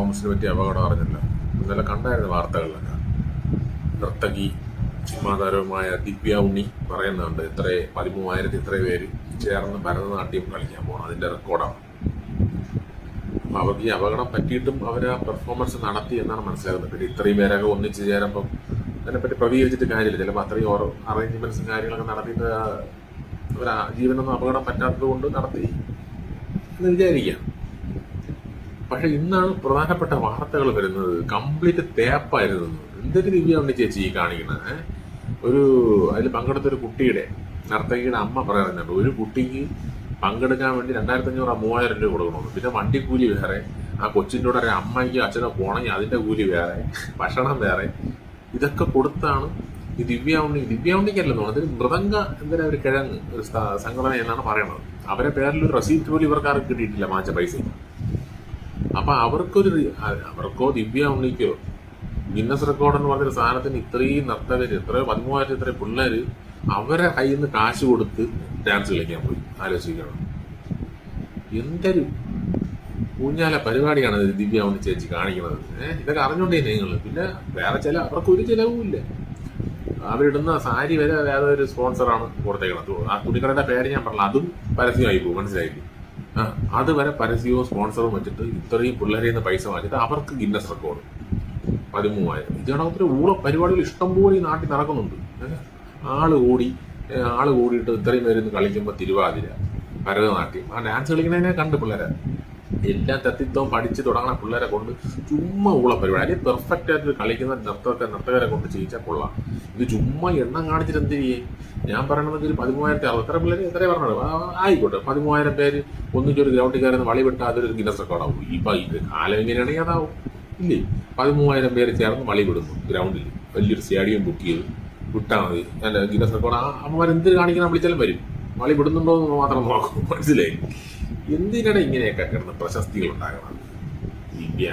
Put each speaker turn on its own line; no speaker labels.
തോമസിനെ പറ്റി അപകടം അറിഞ്ഞില്ല. ഇന്നലെ കണ്ടായിരുന്നു വാർത്തകളിലൊക്കെ. നർത്തകി സിനിമാതാരവുമായ ദിവ്യ ഉണ്ണി പറയുന്നുണ്ട് ഇത്ര പതിമൂവായിരത്തി ഇത്ര പേര് ചേർന്ന് ഭരതനാട്യം കളിക്കാൻ പോകണം അതിന്റെ റെക്കോർഡാണ്. അപ്പൊ അവർക്ക് ഈ അപകടം പറ്റിയിട്ടും അവർ ആ പെർഫോമൻസ് നടത്തി എന്നാണ് മനസ്സിലാകുന്നത്. പിന്നെ ഇത്രയും പേരൊക്കെ ഒന്നിച്ച് ചേരുമ്പം അതിനെപ്പറ്റി പ്രതികരിച്ചിട്ട് കാര്യമില്ല. ചിലപ്പോൾ അത്രയും ഓരോ അറേഞ്ച്മെന്റ്സും കാര്യങ്ങളൊക്കെ നടത്തിയിട്ട് അവർ ജീവനൊന്നും അപകടം പറ്റാത്തത് കൊണ്ട് നടത്തി എന്ന് വിചാരിക്കാം. പക്ഷെ ഇന്നാണ് പ്രധാനപ്പെട്ട വാർത്തകൾ വരുന്നത്. കംപ്ലീറ്റ് തേപ്പായിരുന്നു. എന്തൊരു ദിവ്യമാണ് ചേച്ചി ഈ കാണിക്കുന്നത് ഒരു അതിൽ പങ്കെടുത്ത ഒരു കുട്ടിയുടെ നർത്തകിയുടെ അമ്മ പറയുന്നുണ്ട് ഒരു കുട്ടിക്ക് പങ്കെടുക്കാൻ വേണ്ടി രണ്ടായിരത്തി അഞ്ഞൂറ് മൂവായിരം രൂപ കൊടുക്കണമെന്ന് പിന്നെ വണ്ടിക്കൂലി വേറെ ആ കൊച്ചിന്റെ കൂടെ അമ്മയ്ക്ക് അച്ഛനോ പോണെങ്കിൽ അതിന്റെ കൂലി വേറെ ഭക്ഷണം വേറെ. ഇതൊക്കെ കൊടുത്താണ് ഈ ദിവ്യ ഉണ്ണി ദിവ്യ ഉണ്ണിക്കല്ലെന്ന് തോന്നുന്നത് മൃതംഗ എന്തിനാ ഒരു കിഴങ്ങ് ഒരു സംഘടന എന്നാണ് പറയുന്നത്. അവരെ പേരിൽ ഒരു റെസീപ്റ്റ് പോലും ഇവർക്കാർക്ക് കിട്ടിയിട്ടില്ല മാച്ച പൈസ. അപ്പൊ അവർക്കൊരു അവർക്കോ ദിവ്യ ഉണ്ണിക്കോ ഗിന്നസ് റെക്കോർഡ് എന്ന് പറഞ്ഞൊരു സാധനത്തിന് ഇത്രയും നർത്തകര് എത്രയോ പതിമൂവായിരത്തി ഇത്രയും പിള്ളേര് അവരെ കയ്യിൽ നിന്ന് കാശ് കൊടുത്ത് ഡാൻസ് കളിക്കാൻ പോയി. ആലോചിക്കണം. എന്തൊരു ഊഞ്ഞാല പരിപാടിയാണ് ദിവ്യ ഉണ്ണി ചേച്ചി കാണിക്കുന്നത്. ഇതൊക്കെ അറിഞ്ഞോണ്ടേ നിങ്ങൾ പിന്നെ വേറെ ചില അവർക്കൊരു ചിലവും ഇല്ല. അവരിടുന്ന സാരി വരെ വേറെ ഒരു സ്പോൺസറാണ് കൊടുത്തേക്കുന്നത് ആ തുണിക്കടയുടെ പേര് ഞാൻ പറഞ്ഞു അതും പരസ്യമായി പോകും. മനസ്സിലായില്ലേ? ആ അത് വരെ പരസ്യവും സ്പോൺസറും വെച്ചിട്ട് ഇത്രയും പിള്ളേരെ നിന്ന് പൈസ വാങ്ങിച്ചിട്ട് അവർക്ക് ഗിന്നസ് റെക്കോർഡ്. പതിമൂവായിരം. ഇത് ഒത്തിരി ഊള പരിപാടികൾ ഇഷ്ടംപോലെ ഈ നാട്ടിൽ നടക്കുന്നുണ്ട്? ആൾ കൂടി ആൾ കൂടിയിട്ട് ഇത്രയും പേര് കളിക്കുമ്പോൾ തിരുവാതിര ഭരതനാട്യം. ആ ഡാൻസ് കളിക്കുന്നതിനെ കണ്ട് പിള്ളേരെ. എല്ലാം തത്തിത്വം പഠിച്ച് തുടങ്ങുന്ന പിള്ളേരെ കൊണ്ട് ചുമ്മാ ഉള്ള പരിപാടി. അല്ലെങ്കിൽ പെർഫെക്റ്റ് ആയിട്ട് കളിക്കുന്ന നർത്തക നർത്തകരെ കൊണ്ട് ചെയ്യിച്ചാൽ കൊള്ളാം. ഇത് ചുമ്മാ എണ്ണം കാണിച്ചിട്ട് എന്ത് ചെയ്യേ? ഞാൻ പറയണത് ഒരു പതിമൂവായിരത്തി അറുപത്. എത്ര പിള്ളേര് എത്ര പറഞ്ഞത് ആയിക്കോട്ടെ. പതിമൂവായിരം പേര് ഒന്നിച്ചൊരു ഗ്രൗണ്ടിൽ കയറുന്ന വളി വിട്ടാൽ അതൊരു ഗിനസ് റെക്കോർഡാവും ഇപ്പൊ ഇത് കാലം എങ്ങനെയാണെങ്കിൽ അതാവും. ഇല്ലേ? പതിമൂവായിരം പേര് ചേർന്ന് വളി വിടുന്നു ഗ്രൗണ്ടിൽ. വലിയൊരു സ്റ്റേഡിയം ബുക്ക് ചെയ്ത് വിട്ടാൽ മതി. അല്ല ഗിനസ് റെക്കോർഡ് ആ അമ്മമാർ എന്ത് കാണിക്കണം? വിളിച്ചാലും വരും. വളി വിടുന്നുണ്ടോ എന്ന് മാത്രം നോക്കും. മനസ്സിലായി? എന്തിനാണ് ഇങ്ങനെയൊക്കെ കിടന്ന് പ്രശസ്തികൾ ഉണ്ടാകണം ഇന്ത്യ